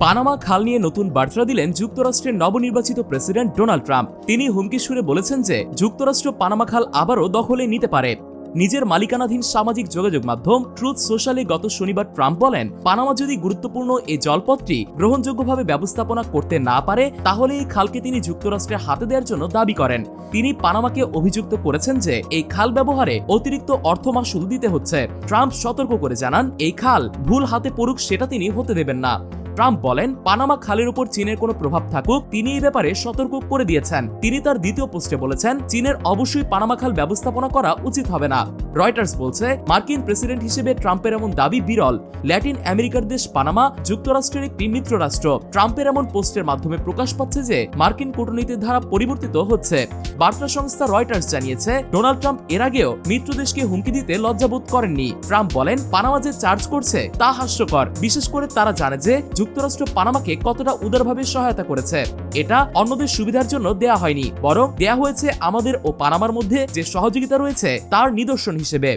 Panama খাল নিয়ে নতুন বার্তা দিলেন যুক্তরাষ্ট্রের নবনির্বাচিত প্রেসিডেন্ট ডোনাল্ড ট্রাম্প। তিনি হুমকি সুরে বলেছেন যে, যুক্তরাষ্ট্র পানামা খাল আবারও দখলে নিতে পারে। নিজের মালিকানাধীন সামাজিক যোগাযোগ মাধ্যম ট্রুথ সোশ্যালে গত শনিবার ট্রাম্প বলেন, পানামা যদি গুরুত্বপূর্ণ এই জলপথটি গ্রহণযোগ্যভাবে ব্যবস্থাপনা করতে না পারে, তাহলে এই খালকে তিনি যুক্তরাষ্ট্রের হাতে দেওয়ার জন্য দাবি করেন। তিনি পানামাকে অভিযুক্ত করেছেন যে, এই খাল ব্যবহারে অতিরিক্ত অর্থ মাসুল দিতে হচ্ছে। ট্রাম্প সতর্ক করে জানান, এই খাল ভুল হাতে পড়ুক সেটা তিনি হতে দেবেন না। ট্রাম্প বলেন, পানামা খালের উপর চীনের কোনো প্রভাব থাকুক, তিনি এই ব্যাপারে সতর্ক করে দিয়েছেন। তিনি তার দ্বিতীয় পোস্টে বলেছেন, চীনের অবশ্যই পানামা খাল ব্যবস্থাপনা করা উচিত হবে না। রয়টার্স বলছে, মার্কিন প্রেসিডেন্ট হিসেবে ট্রাম্পের এমন দাবি বিরল। ল্যাটিন আমেরিকার দেশ পানামা, যুক্তরাষ্ট্রের একটি মিত্র রাষ্ট্র। ট্রাম্পের এমন পোস্টের মাধ্যমে প্রকাশ পাচ্ছে যে, মার্কিন কূটনীতির ধারা পরিবর্তিত হচ্ছে। বার্তা সংস্থা রয়টার্স জানিয়েছে, ডোনাল্ড ট্রাম্প এর আগেও মিত্র দেশকে হুমকি দিতে লজ্জাবোধ করেননি। ট্রাম্প বলেন, পানামা যে চার্জ করছে, তা হাস্যকর। বিশেষ করে তারা জানে যে, যুক্তরাষ্ট্র পানামাকে কতটা উদারভাবে সহায়তা করেছে। এটা অন্যদের সুবিধার জন্য দেয়া হয়নি, বরং দেয়া হয়েছে আমাদের ও পানামার মধ্যে যে সহযোগিতা রয়েছে, তার নিদর্শন হিসেবে